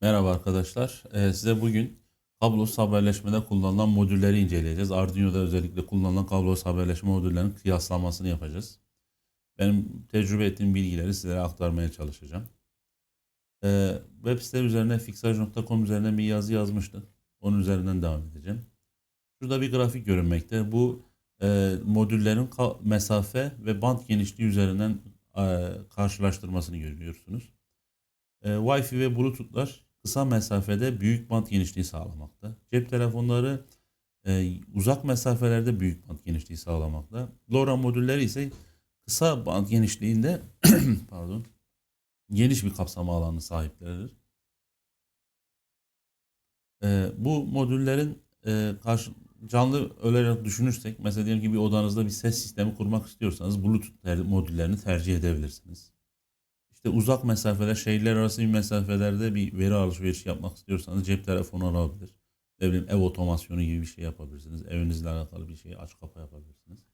Merhaba arkadaşlar. Ee, size bugün kablosuz haberleşmede kullanılan modülleri inceleyeceğiz. Arduino'da özellikle kullanılan kablosuz haberleşme modüllerinin kıyaslamasını yapacağız. Benim tecrübe ettiğim bilgileri sizlere aktarmaya çalışacağım. Ee, web site üzerine fixage.com üzerine bir yazı yazmıştım. Onun üzerinden devam edeceğim. Şurada bir grafik görünmekte. Bu e, modüllerin mesafe ve band genişliği üzerinden e, karşılaştırmasını görüyorsunuz. E, Wi-Fi ve Bluetooth'lar kısa mesafede büyük band genişliği sağlamakta. Cep telefonları e, uzak mesafelerde büyük band genişliği sağlamakta. LoRa modülleri ise kısa band genişliğinde pardon geniş bir kapsama alanı sahipleridir. E, bu modüllerin e, karşı, canlı olarak düşünürsek mesela diyelim ki bir odanızda bir ses sistemi kurmak istiyorsanız Bluetooth modüllerini tercih edebilirsiniz. İşte uzak mesafeler, şehirler arası bir mesafelerde bir veri alışverişi yapmak istiyorsanız cep telefonu olabilir. Ne bileyim ev otomasyonu gibi bir şey yapabilirsiniz. Evinizle alakalı bir şey aç kapa yapabilirsiniz.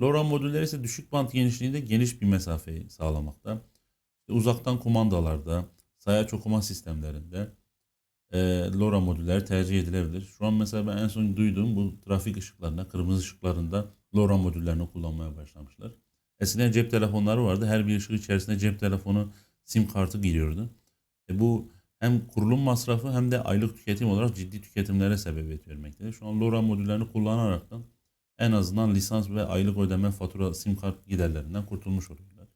LoRa modülleri ise düşük band genişliğinde geniş bir mesafeyi sağlamakta. İşte uzaktan kumandalarda, sayaç okuma sistemlerinde e, LoRa modülleri tercih edilebilir. Şu an mesela ben en son duyduğum bu trafik ışıklarında, kırmızı ışıklarında LoRa modüllerini kullanmaya başlamışlar. Eskiden cep telefonları vardı. Her bir ışık içerisinde cep telefonu sim kartı giriyordu. E bu hem kurulum masrafı hem de aylık tüketim olarak ciddi tüketimlere sebebiyet vermektedir. Şu an LoRa modüllerini kullanaraktan en azından lisans ve aylık ödeme fatura sim kart giderlerinden kurtulmuş oluyorlar.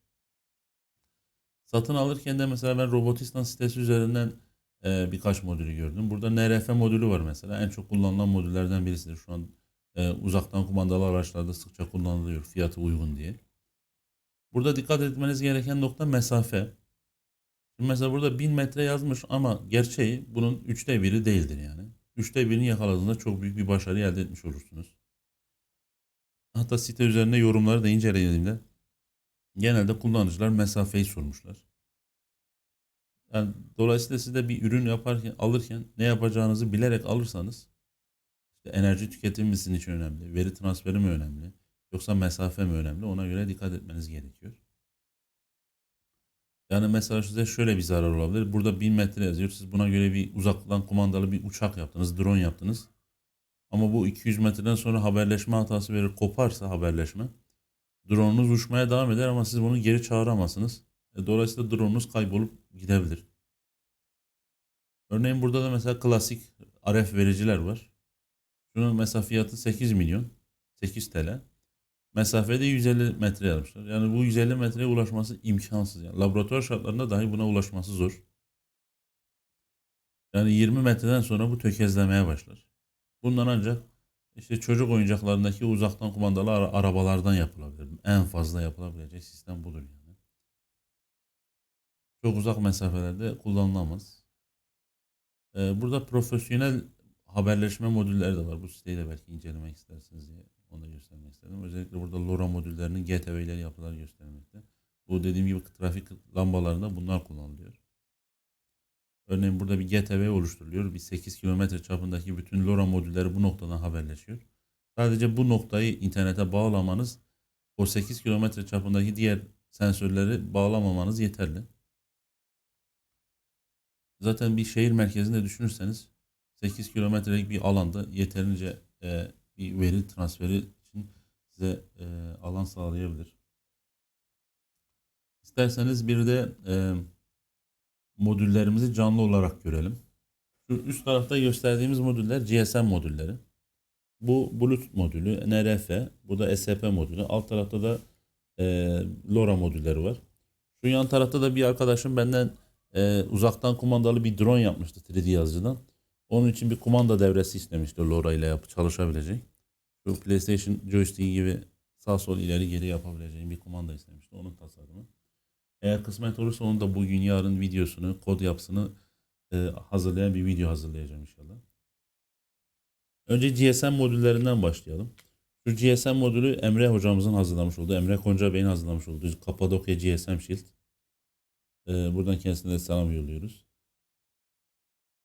Satın alırken de mesela ben Robotistan sitesi üzerinden e, birkaç modülü gördüm. Burada NRF modülü var mesela. En çok kullanılan modüllerden birisidir. Şu an e, uzaktan kumandalı araçlarda sıkça kullanılıyor fiyatı uygun diye. Burada dikkat etmeniz gereken nokta mesafe. Mesela burada 1000 metre yazmış ama gerçeği bunun üçte biri değildir yani. Üçte birini yakaladığında çok büyük bir başarı elde etmiş olursunuz. Hatta site üzerinde yorumları da incelediğimde genelde kullanıcılar mesafeyi sormuşlar. Yani dolayısıyla siz de bir ürün yaparken alırken ne yapacağınızı bilerek alırsanız işte enerji tüketimi mi sizin için önemli, veri transferi mi önemli, yoksa mesafe mi önemli ona göre dikkat etmeniz gerekiyor. Yani mesela size şöyle bir zarar olabilir. Burada 1000 metre yazıyor. Siz buna göre bir uzaktan kumandalı bir uçak yaptınız, drone yaptınız. Ama bu 200 metreden sonra haberleşme hatası verir, koparsa haberleşme. Drone'unuz uçmaya devam eder ama siz bunu geri çağıramazsınız. E, Dolayısıyla drone'unuz kaybolup gidebilir. Örneğin burada da mesela klasik RF vericiler var. Şunun mesela fiyatı 8 milyon. 8 TL. Mesafede 150 metre yazmışlar. Yani bu 150 metreye ulaşması imkansız. Yani laboratuvar şartlarında dahi buna ulaşması zor. Yani 20 metreden sonra bu tökezlemeye başlar. Bundan ancak işte çocuk oyuncaklarındaki uzaktan kumandalı ara- arabalardan yapılabilir. En fazla yapılabilecek sistem budur yani. Çok uzak mesafelerde kullanılamaz. Ee, burada profesyonel haberleşme modülleri de var. Bu siteyi de belki incelemek istersiniz diye onu da göstermek istedim. Özellikle burada LoRa modüllerinin GTV'leri yapıları göstermekte. Bu dediğim gibi trafik lambalarında bunlar kullanılıyor. Örneğin burada bir GTV oluşturuluyor. Bir 8 kilometre çapındaki bütün LoRa modülleri bu noktadan haberleşiyor. Sadece bu noktayı internete bağlamanız o 8 kilometre çapındaki diğer sensörleri bağlamamanız yeterli. Zaten bir şehir merkezinde düşünürseniz 8 kilometrelik bir alanda yeterince e, bir veri transferi için size e, alan sağlayabilir. İsterseniz bir de e, modüllerimizi canlı olarak görelim. Şu üst tarafta gösterdiğimiz modüller GSM modülleri. Bu Bluetooth modülü, NRF, bu da SP modülü. Alt tarafta da e, LoRa modülleri var. Şu yan tarafta da bir arkadaşım benden e, uzaktan kumandalı bir drone yapmıştı 3D yazıcıdan. Onun için bir kumanda devresi istemişti LoRa ile yapıp çalışabilecek. Şu PlayStation joystick gibi sağ sol ileri geri yapabileceğim bir kumanda istemişti. Onun tasarımı. Eğer kısmet olursa onu da bugün yarın videosunu, kod yapısını e, hazırlayan bir video hazırlayacağım inşallah. Önce GSM modüllerinden başlayalım. Şu GSM modülü Emre hocamızın hazırlamış olduğu, Emre Konca Bey'in hazırlamış olduğu Kapadokya GSM Shield. E, buradan kendisine de selam yolluyoruz.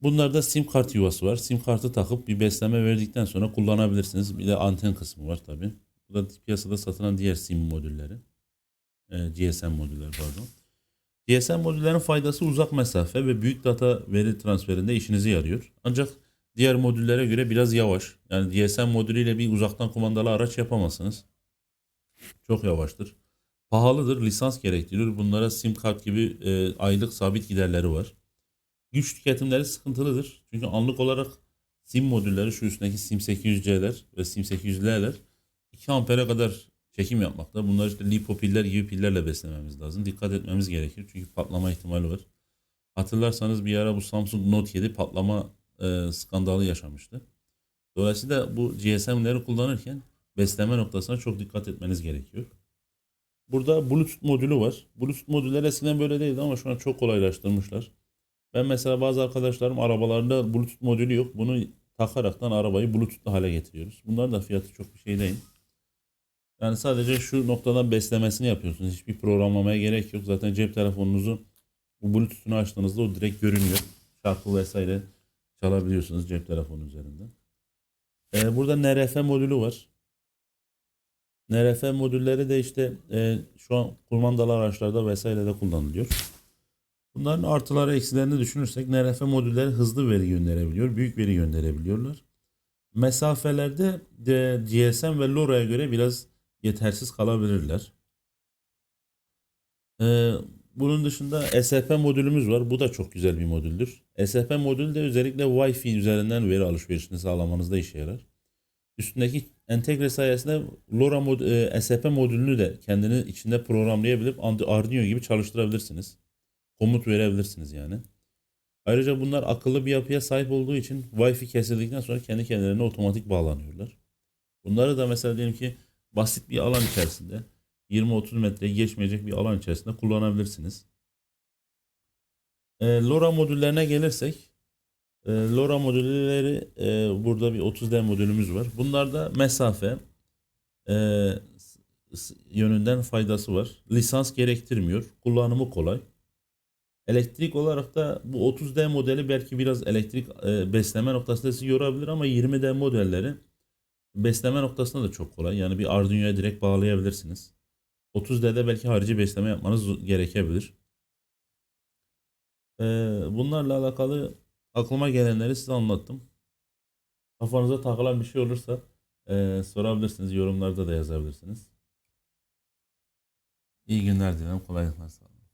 Bunlarda sim kart yuvası var. Sim kartı takıp bir besleme verdikten sonra kullanabilirsiniz. Bir de anten kısmı var tabi. Bu da piyasada satılan diğer sim modülleri. E, GSM modülleri pardon. GSM modüllerin faydası uzak mesafe ve büyük data veri transferinde işinize yarıyor. Ancak diğer modüllere göre biraz yavaş. Yani GSM modülüyle bir uzaktan kumandalı araç yapamazsınız. Çok yavaştır. Pahalıdır, lisans gerektirir. Bunlara sim kart gibi e, aylık sabit giderleri var. Güç tüketimleri sıkıntılıdır. Çünkü anlık olarak sim modülleri şu üstündeki sim 800C'ler ve sim 800L'ler 2 ampere kadar çekim yapmakta. Bunlar işte lipo piller gibi pillerle beslememiz lazım. Dikkat etmemiz gerekir. Çünkü patlama ihtimali var. Hatırlarsanız bir ara bu Samsung Note 7 patlama e, skandalı yaşamıştı. Dolayısıyla bu GSM'leri kullanırken besleme noktasına çok dikkat etmeniz gerekiyor. Burada Bluetooth modülü var. Bluetooth modülleri eskiden böyle değildi ama şu an çok kolaylaştırmışlar. Ben mesela bazı arkadaşlarım arabalarında Bluetooth modülü yok. Bunu takaraktan arabayı Bluetooth'lu hale getiriyoruz. Bunların da fiyatı çok bir şey değil. Yani sadece şu noktadan beslemesini yapıyorsunuz. Hiçbir programlamaya gerek yok. Zaten cep telefonunuzu bu Bluetooth'unu açtığınızda o direkt görünüyor. Şarkı vesaire çalabiliyorsunuz cep telefonu üzerinden. Ee, burada NRF modülü var. NRF modülleri de işte e, şu an kumandalı araçlarda vesairede kullanılıyor. Bunların artıları eksilerini düşünürsek NRF modülleri hızlı veri gönderebiliyor, büyük veri gönderebiliyorlar. Mesafelerde de GSM ve LoRa'ya göre biraz yetersiz kalabilirler. Ee, bunun dışında SP modülümüz var. Bu da çok güzel bir modüldür. SP modülü de özellikle Wi-Fi üzerinden veri alışverişini sağlamanızda işe yarar. Üstündeki entegre sayesinde LoRa mod, e, SP modülünü de kendini içinde programlayabilip Arduino gibi çalıştırabilirsiniz. Komut verebilirsiniz yani. Ayrıca bunlar akıllı bir yapıya sahip olduğu için Wi-Fi kesildikten sonra kendi kendilerine otomatik bağlanıyorlar. Bunları da mesela diyelim ki basit bir alan içerisinde 20-30 metreye geçmeyecek bir alan içerisinde kullanabilirsiniz. E, LoRa modüllerine gelirsek e, LoRa modülleri e, burada bir 30D modülümüz var. Bunlarda mesafe e, yönünden faydası var. Lisans gerektirmiyor. Kullanımı kolay. Elektrik olarak da bu 30D modeli belki biraz elektrik e, besleme noktasında sizi yorabilir ama 20D modelleri besleme noktasında da çok kolay. Yani bir Arduino'ya direkt bağlayabilirsiniz. 30D'de belki harici besleme yapmanız gerekebilir. E, bunlarla alakalı aklıma gelenleri size anlattım. Kafanıza takılan bir şey olursa e, sorabilirsiniz. Yorumlarda da yazabilirsiniz. İyi günler dilerim. Kolaylıklar sağ.